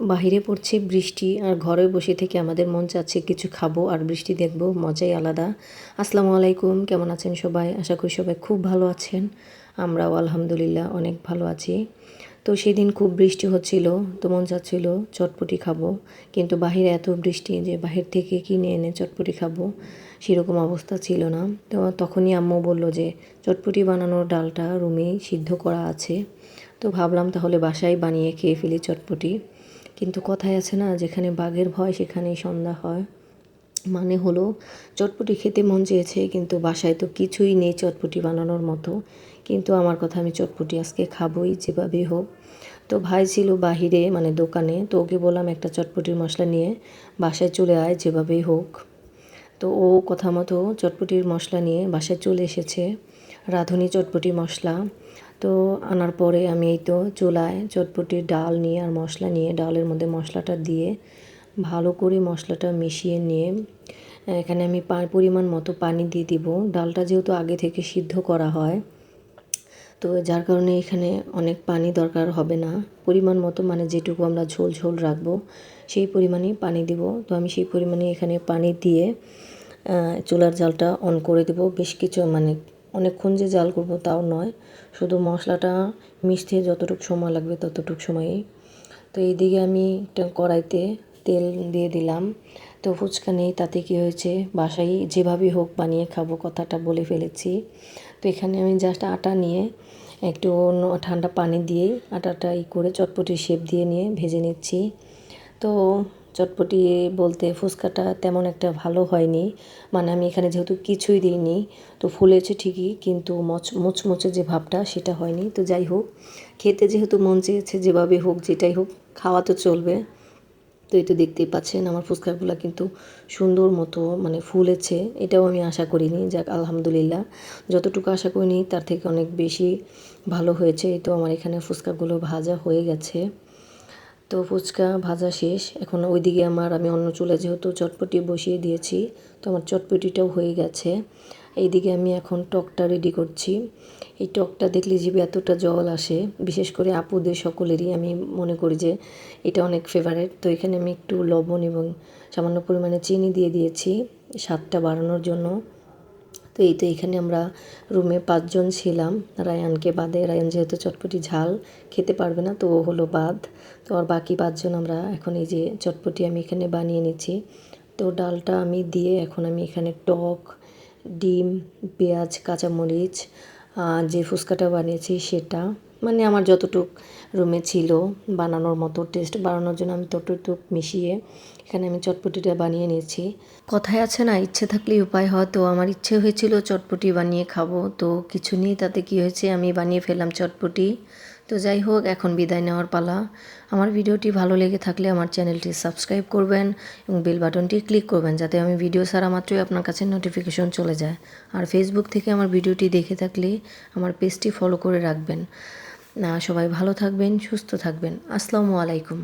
বাহিরে পড়ছে, বৃষ্টি, আর ঘরে বসে থেকে আমাদের মন চাচ্ছে কিছু খাব আর বৃষ্টি দেখব, মজাই আলাদা। আসসালামু আলাইকুম, কেমন আছেন সবাই? আশা করি সবাই খুব ভালো আছেন। আমরাও আলহামদুলিল্লাহ অনেক ভালো আছি। তো সেদিন খুব বৃষ্টি হচ্ছিল, তো মন চাচ্ছিল চটপটি খাব, কিন্তু বাহিরে এত বৃষ্টি যে বাহির থেকে কিনে এনে চটপটি খাব, সেরকম অবস্থা ছিল না। তো তখনই আম্মু বলল যে, চটপটি বানানোর ডালটা রুমেই সিদ্ধ করা আছে। তো ভাবলাম তাহলে বাসায় বানিয়ে খেয়ে ফেলি চটপটি। কিন্তু কথায় আছে না, যেখানে বাঘের ভয় সেখানেই সন্ধ্যা হয়। মানে হলো, চটপটি খেতে মন চেয়েছে, কিন্তু বাসায় তো কিছুই নেই চটপটি বানানোর মতো। কিন্তু আমার কথা আমি চটপটি আজকে খাবোই, যেভাবেই হোক। তো ভাই ছিল বাহিরে মানে দোকানে, তো ওকে বললাম একটা চটপটির মশলা নিয়ে বাসায় চলে আয়, যেভাবেই হোক। তো ও কথা মতো চটপটির মশলা নিয়ে বাসায় চলে এসেছে। রাঁধুনি চটপটি মশলা। তো আনার পরে আমি এই তো চুলায় চটপটির ডাল নিয়ে আর মশলা নিয়ে ডালের মধ্যে মশলাটা দিয়ে ভালো করে মশলাটা মিশিয়ে নিয়ে, এখানে আমি পরিমাণ মতো পানি দিয়ে দিব। ডালটা যেহেতু আগে থেকে সিদ্ধ করা হয়, তো যার কারণে এখানে অনেক পানি দরকার হবে না। পরিমাণ মতো মানে যেটুকু আমরা ঝোল ঝোল রাখব, সেই পরিমাণেই পানি দিব। তো আমি সেই পরিমাণে এখানে পানি দিয়ে চুলার জালটা অন করে দেব। বেশ কিছু মানে অনেকক্ষণ যে জাল করব তাও নয়। শুধু মশলাটা মিশতে যতটুকু সময় লাগবে ততটুকু সময়ই। তো এইদিকে আমি একটা কড়াইতে তেল দিয়ে দিলাম। তো ফুচকা নেই, তাতে কী হয়েছে? বাসায় যেভাবেই হোক বানিয়ে খাব কথাটা বলে ফেলেছি। তো এখানে আমি জাস্ট আটা নিয়ে একটু ঠান্ডা পানি দিয়েই আটাটা ই করে চটপটি শেপ দিয়ে নিয়ে ভেজে নিচ্ছি। তো চটপটি বলতে ফুচকাটা তেমন একটা ভালো হয়নি। মানে আমি এখানে যেহেতু কিছুই দিইনি, তো ফুলেছে ঠিকই, কিন্তু মচ, মুচমুচে যে ভাবটা সেটা হয়নি। তো যাই হোক, খেতে যেহেতু মন চেয়েছে যেভাবে হোক, যেটাই হোক, খাওয়া তো চলবে। তো এই তো দেখতেই পাচ্ছেন, আমার ফুচকাগুলো কিন্তু সুন্দর মতো মানে ফুলেছে, এটাও আমি আশা করিনি। যাক, আলহামদুলিল্লাহ। যতটুকু আশা করিনি, তার থেকে অনেক বেশি ভালো হয়েছে। এই তো আমার এখানে ফুচকাগুলো ভাজা হয়ে গেছে। তো ফুচকা ভাজা শেষ। এখন ওইদিকে আমার, আমি অন্য চুলে যেহেতু চটপটি বসিয়ে দিয়েছি, তো আমার চটপটিটাও হয়ে গেছে। এইদিকে আমি এখন টকটা রেডি করছি। এই টকটা দেখলে জিভে এতটা জল আসে, বিশেষ করে আপুদের সকলেরই। আমি মনে করি যে এটা অনেক ফেভারেট তো এখানে আমি একটু লবণ এবং সামান্য পরিমাণে চিনি দিয়ে দিয়েছি, স্বাদটা বাড়ানোর জন্য। তো এই তো এখানে আমরা রুমে পাঁচজন ছিলাম। রায়ানকে বাদে, রায়ান যেহেতু চটপটি ঝাল খেতে পারবে না, তো ও হলো বাদ। তো আর বাকি পাঁচজন আমরা এখন এই যে চটপটি আমি এখানে বানিয়ে নিচ্ছি। তো ডালটা আমি দিয়ে এখন আমি এখানে টক, ডিম, পেঁয়াজ, কাঁচামরিচ যে ফুচকাটা বানিয়েছি সেটা মানে আমার যতটুক রুমে ছিল বানানোর মতো টেস্ট বানানোর জন্য আমি ততটুক মিশিয়ে এখানে আমি চটপটিটা বানিয়ে নিয়েছি। কথায় আছে না, ইচ্ছে থাকলেই উপায় হয়। তো আমার ইচ্ছে হয়েছিল চটপটি বানিয়ে খাব। তো কিছু নেই, তাতে কি হয়েছে? আমি বানিয়ে ফেললাম চটপটি। তো যাই হোক, এখন বিদায় নেওয়ার পালা। আমার ভিডিওটি ভালো লেগে থাকলে আমার চ্যানেলটি সাবস্ক্রাইব করবেন এবং বেল বাটনটি ক্লিক করবেন যাতে আমি ভিডিও ছাড়া মাত্রই আপনার কাছে নোটিফিকেশন চলে যায়। আর ফেসবুক থেকে আমার ভিডিওটি দেখে থাকলে আমার পেজটি ফলো করে রাখবেন। সবাই ভালো থাকবেন সুস্থ থাকবেন। আসসালামু আলাইকুম।